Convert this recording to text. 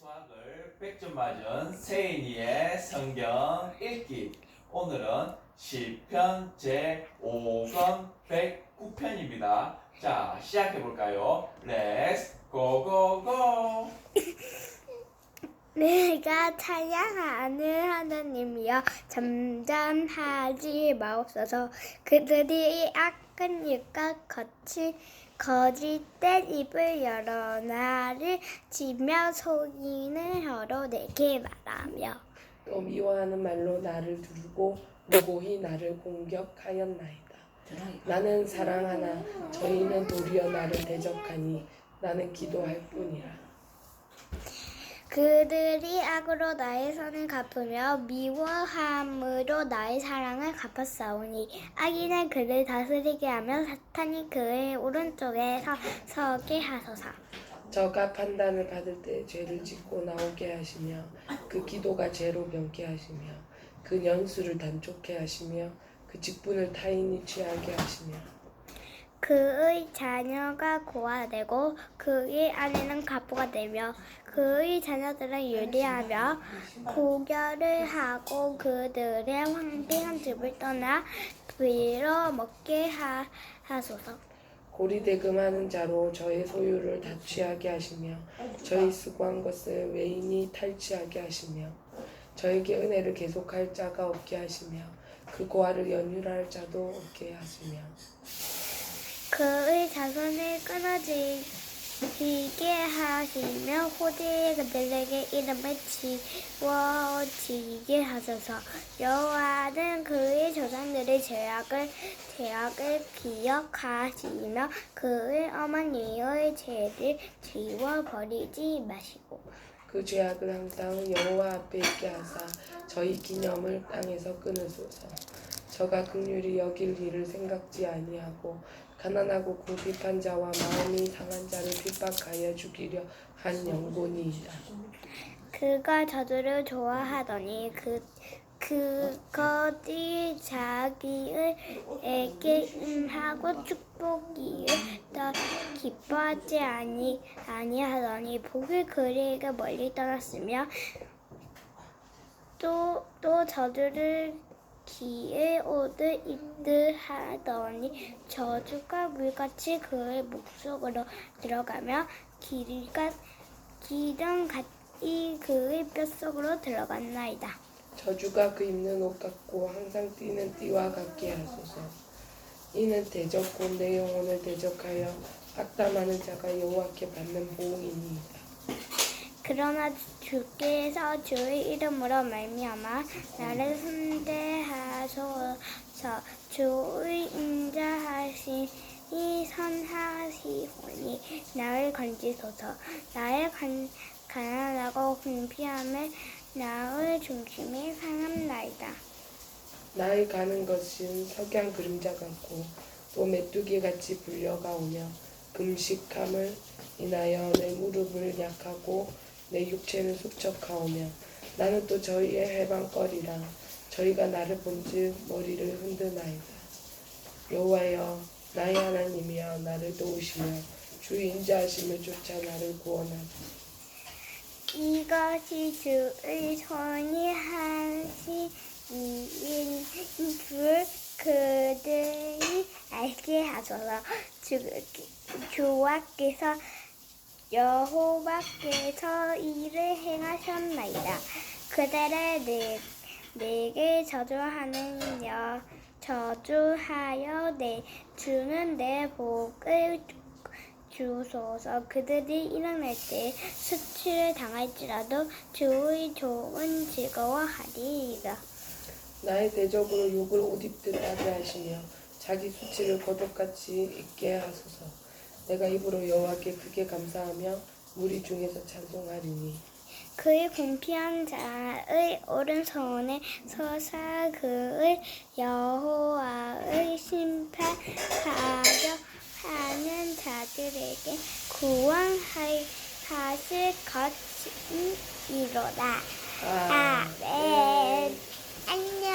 수학을 100점 맞은 세인이의 성경 읽기. 오늘은 시편 제5권 109편입니다. 자, 시작해 볼까요? 렛츠 고고고. 내가 찬양하는 하나님이여 잠잠하지 마옵소서 그들이 악한 입과 거친 거짓된 입을 열어 나를 지며 속이는 혀로 내게 말하며 또 미워하는 말로 나를 두르고 무고히 나를 공격하였나이다. 나는 사랑하나 저희는 도리어 나를 대적하니 나는 기도할 뿐이라. 그들이 악으로 나의 선을 갚으며 미워함으로 나의 사랑을 갚았사오니 악인은 그를 다스리게 하며 사탄이 그의 오른쪽에 서, 서게 하소서. 저가 판단을 받을 때 죄를 짓고 나오게 하시며 그 기도가 죄로 변케 하시며 그 연수를 단촉해 하시며 그 직분을 타인이 취하게 하시며 그의 자녀가 고아되고 그의 아내는 가부가 되며 그의 자녀들은 유리하며 고결을 하고 그들의 황폐한 집을 떠나 빌어 먹게 하, 하소서. 고리대금하는 자로 저의 소유를 다 취하게 하시며 저희 수고한 것을 외인이 탈취하게 하시며 저에게 은혜를 계속할 자가 없게 하시며 그 고아를 연율할 자도 없게 하시며 그의 자손을 끊어지게 하시며 호디의 그들에게 이름을 지워지게 하소서. 여호와는 그의 조상들의 죄악을 죄악을 기억하시며 그의 어머니의 죄를 지워 버리지 마시고. 그 죄악을 항상 여호와 앞에 있게 하사 저희 기념을 땅에서 끊으소서 저가 극률이 여길 일을 생각지 아니하고 가난하고 궁핍한 자와 마음이 상한 자를 핍박하여 죽이려 한 영혼이이다. 그가 저주를 좋아하더니 그 그것이 자기에게 임하고 축복이을 더 기뻐하지 아니 아니하더니 복을 그에게 멀리 떠났으며 또 또 저주를 귀에 오듯 있듯 하더니 저주가 물같이 그의 목속으로 들어가며 길가 기름 같이 그의 뼛속으로 들어갔나이다. 저주가 그 입는 옷 같고 항상 뛰는 띠와 같게 하소서. 이는 대적 곧내 영혼을 대적하여 악담하는 자가 여호와께 받는 보응이니이다. 그러나 주께서 주의 이름으로 말미암아 나를 선대 하소서 주의 인자하시니 선하시오니 나를 건지소서. 나의 간, 가난하고 궁피함에 나의 중심이 상함나이다. 나의 가는 것은 석양 그림자 같고 또 메뚜기 같이 불려가오며 금식함을 인하여 내 무릎을 약하고 내 육체는 숙적하오며 나는 또 저희의 해방거리라 저희가 나를 본즉 머리를 흔드나이다. 여호와여 나의 하나님이여 나를 도우시며 주의 인자하심을 쫓아 나를 구원하소서 이것이 주의 손이 하신 이인 줄 그들이 알게 하소서. 주, 주와께서 여호와께서 이를 행하셨나이다. 그들의 내, 내게 저주하는 여 저주하여 내 주는 내 복을 주소서. 그들이 일어날 때 수치를 당할지라도 주의 좋은 즐거워하리이다. 나의 대적으로 욕을 옷 입듯 하게 하시며 자기 수치를 거독같이 잊게 하소서. 내가 입으로 여호와께 크게 감사하며 무리 중에서 찬송하리니 그의 공피한 자의 오른손에 서사 그의 여호와의 심판하려 하는 자들에게 구원하실 것이로다. 아멘. 안녕.